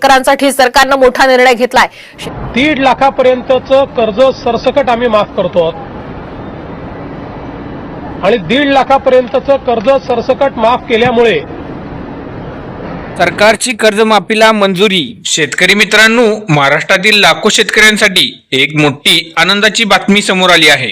शेतकऱ्यांसाठी सरकारनं मोठा निर्णय घेतलाय. दीड लाखापर्यंतचं कर्ज सरसकट आम्ही माफ करतो. आणि दीड लाखापर्यंतचं कर्ज सरसकट माफ केल्यामुळे सरकारची कर्जमाफीला मंजुरी. शेतकरी मित्रांनो महाराष्ट्रातील लाखो शेतकऱ्यांसाठी एक मोठी आनंदाची बातमी समोर आली आहे.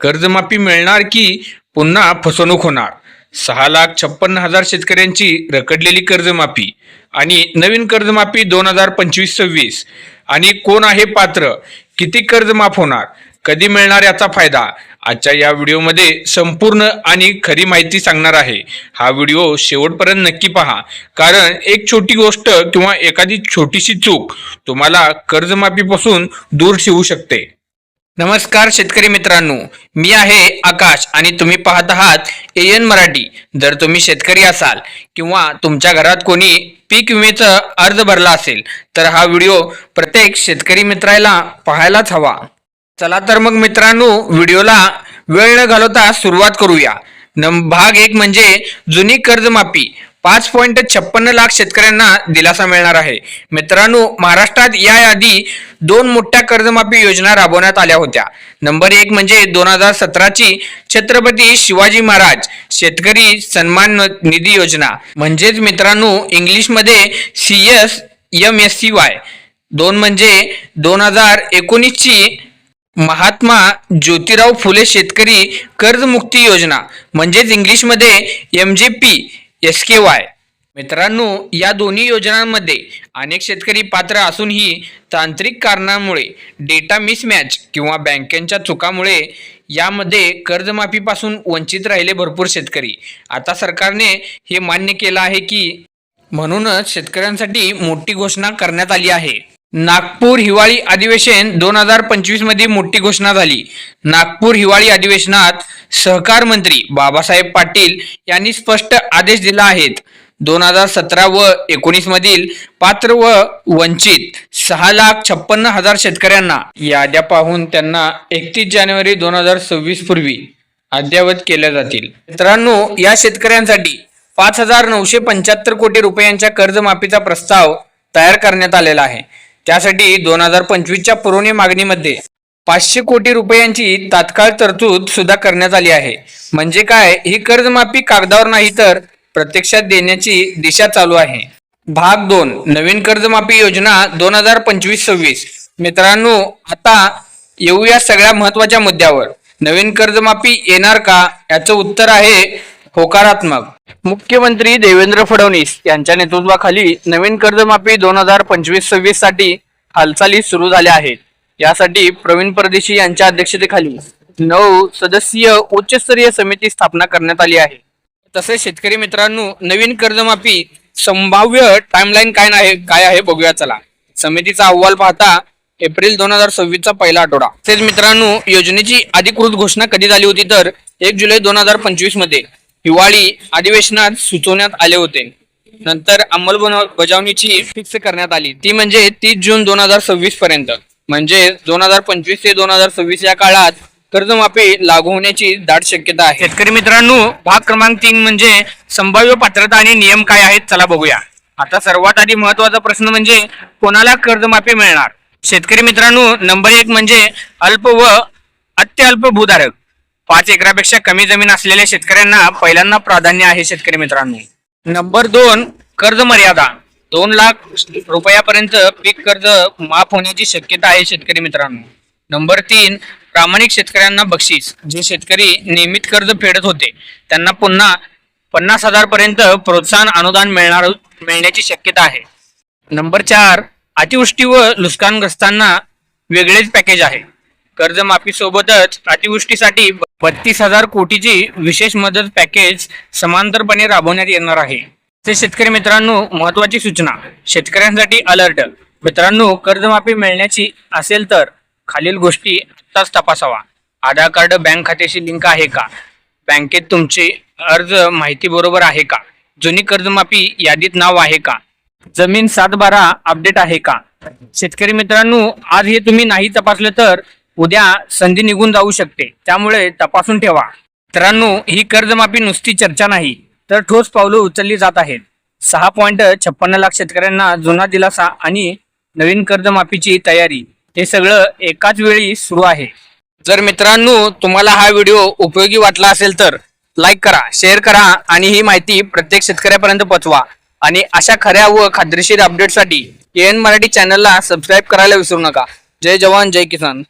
कर्जमाफी मिळणार की पुन्हा फसवणूक होणार? सहा लाख छप्पन्न हजार शेतकऱ्यांची रखडलेली कर्जमाफी. आणि नवीन कर्जमाफी दोन हजार पंचवीस सव्वीस. आणि कोण आहे पात्र? किती कर्ज माफ होणार? कधी मिळणार याचा फायदा? आजच्या या व्हिडिओमध्ये संपूर्ण आणि खरी माहिती सांगणार आहे. हा व्हिडिओ शेवटपर्यंत नक्की पहा. कारण एक छोटी गोष्ट किंवा एखादी छोटीशी चूक तुम्हाला कर्जमाफीपासून दूर ठेवू शकते. नमस्कार शेतकरी मित्रांनो मी आहे आकाश आणि तुम्ही पाहत आहात ए एन मराठी. जर तुम्ही शेतकरी असाल किंवा तुमच्या घरात कोणी पीक विम्याचा अर्ज भरला असेल तर हा व्हिडिओ प्रत्येक शेतकरी मित्राला पाहायलाच हवा. चला तर मग मित्रांनो व्हिडिओला वेळ न घालवता सुरुवात करूया. भाग एक म्हणजे जुनी कर्जमाफी. पाच पॉईंट छप्पन्न लाख शेतकऱ्यांना दिलासा मिळणार आहे. मित्रांनो महाराष्ट्रात याआधी दोन मोठ्या कर्जमाफी योजना राबवण्यात आल्या होत्या. नंबर एक म्हणजे दोन हजार सतराची छत्रपती शिवाजी महाराज शेतकरी सन्मान निधी योजना. म्हणजेच मित्रांनो इंग्लिशमध्ये C S M S C Y. दोन म्हणजे दोन हजार एकोणीसची महात्मा ज्योतिराव फुले शेतकरी कर्जमुक्ती योजना म्हणजेच इंग्लिशमध्ये एम जे पी एस के वाय मित्रांनो या दोन्ही योजनांमध्ये अनेक शेतकरी पात्र असूनही तांत्रिक कारणामुळे डेटा मिसमॅच किंवा बँकेच्या चुकामुळे यामध्ये कर्जमाफीपासून वंचित राहिले भरपूर शेतकरी. आता सरकारने हे मान्य केलं आहे की म्हणूनच शेतकऱ्यांसाठी मोठी घोषणा करण्यात आली आहे. नागपूर हिवाळी अधिवेशन दोन हजार पंचवीसमध्ये मोठी घोषणा झाली. नागपूर हिवाळी अधिवेशनात सहकार मंत्री बाबासाहेब पाटील यांनी स्पष्ट आदेश दिला आहेत. दोन हजार सतरा व एकोणीस मधील पात्र व वंचित सहा लाख छप्पन्न हजार शेतकऱ्यांना याद्या पाहून त्यांना एकतीस जानेवारी दोन हजार सव्वीस पूर्वी अद्ययावत केल्या जातील. मित्रांनो या शेतकऱ्यांसाठी पाच हजार नऊशे पंच्याहत्तर कोटी रुपयांच्या कर्जमाफीचा प्रस्ताव तयार करण्यात आलेला आहे. त्यासाठी दोन हजार पंचवीसच्या पुरवणी मागणीमध्ये पाचशे कोटी रुपयांची तात्काळ तरतूद सुद्धा करण्यात आली आहे. म्हणजे काय? ही कर्जमाफी कागदावर नाही तर प्रत्यक्षात देण्याची दिशा चालू आहे. भाग दोन. नवीन कर्जमाफी योजना दोन हजार पंचवीस सव्वीस. मित्रांनो आता येऊया सगळ्या महत्त्वाच्या मुद्द्यावर. नवीन कर्जमाफी येणार का? याचं उत्तर आहे होकारात्मक. मुख्यमंत्री देवेंद्र फडणवीस यांच्या नेतृत्वाखाली नवीन कर्जमाफी दोन हजार पंचवीस सव्वीससाठी हालचाली सुरू झाल्या आहेत. यासाठी प्रवीण परदेशी यांच्या अध्यक्षतेखाली नऊ सदस्यीय उच्चस्तरीय समिती स्थापना करण्यात आली आहे. तसेच शेतकरी मित्रांनो नवीन कर्जमाफी संभाव्य टाइमलाईन काय आहे काय आहे बघूया चला. समितीचा अहवाल पाहता एप्रिल दोन हजार सव्वीसचा पहिला आठवडा. तसेच मित्रांनो योजनेची अधिकृत घोषणा कधी झाली होती तर एक जुलै दोन हजार पंचवीसमध्ये. हिवाळी अधिवेशनात सुचवण्यात आले होते. नंतर अंमलबजावणीची फिक्स करण्यात आली. ती म्हणजे तीस जून दोन हजार सव्वीस पर्यंत. म्हणजे दोन हजार पंचवीस ते दोन हजार सव्वीस या काळात कर्जमाफी लागू होण्याची दाट शक्यता आहे. शेतकरी मित्रांनो भाग क्रमांक तीन म्हणजे संभाव्य पात्रता आणि नियम काय आहेत चला बघूया. आता सर्वात आधी महत्त्वाचा प्रश्न म्हणजे कोणाला कर्जमाफी मिळणार? शेतकरी मित्रांनो नंबर एक म्हणजे अल्प व अत्यल्प भूधारक. पाच एकरापेक्षा कमी जमीन असलेल्या शेतकऱ्यांना पहिल्यांदा प्राधान्य आहे शेतकरी मित्रांनो. नंबर दोन कर्ज मर्यादा. दोन लाख रुपयापर्यंत पीक कर्ज माफ होण्याची शक्यता आहे शेतकरी मित्रांनो. नंबर तीन प्रामाणिक शेतकऱ्यांना बक्षीस. जे शेतकरी नियमित कर्ज फेडत होते त्यांना पुन्हा पन्नास हजार पर्यंत प्रोत्साहन अनुदान मिळणार मिळण्याची शक्यता आहे. नंबर चार अतिवृष्टी व नुकसानग्रस्तांना वेगळेच पॅकेज आहे. कर्जमाफी सोबतच अतिवृष्टीसाठी बत्तीस हजार कोटीची विशेष मदत पॅकेज समांतरपणे राबवण्यात येणार आहे. ते शेतकरी मित्रांनो महत्वाची सूचना. शेतकऱ्यांसाठी अलर्ट. मित्रांनो कर्जमाफी मिळण्याची असेल तर खालील गोष्टी आत्ताच तपासावा. आधार कार्ड बँक खात्याशी लिंक आहे का? बँकेत तुमचे अर्ज माहिती बरोबर आहे का? जुनी कर्जमाफी यादीत नाव आहे का? जमीन सात बारा अपडेट आहे का? शेतकरी मित्रांनो आज हे तुम्ही नाही तपासले तर उद्या संधी निघून जाऊ शकते. त्यामुळे तपासून ठेवा. मित्रांनो ही कर्जमाफी नुसती चर्चा नाही तर ठोस पावलं उचलली जात आहेत. सहा पॉईंट छप्पन्न लाख शेतकऱ्यांना जुना दिलासा आणि नवीन कर्जमाफीची तयारी. हे सगळं एकाच वेळी सुरू आहे. जर मित्रांनो तुम्हाला हा व्हिडिओ उपयोगी वाटला असेल तर लाईक करा शेअर करा आणि ही माहिती प्रत्येक शेतकऱ्यापर्यंत पोहोचवा. आणि अशा खऱ्या व खात्रीशीर अपडेटसाठी के एन मराठी चॅनलला सबस्क्राईब करायला विसरू नका. जय जवान जय किसान.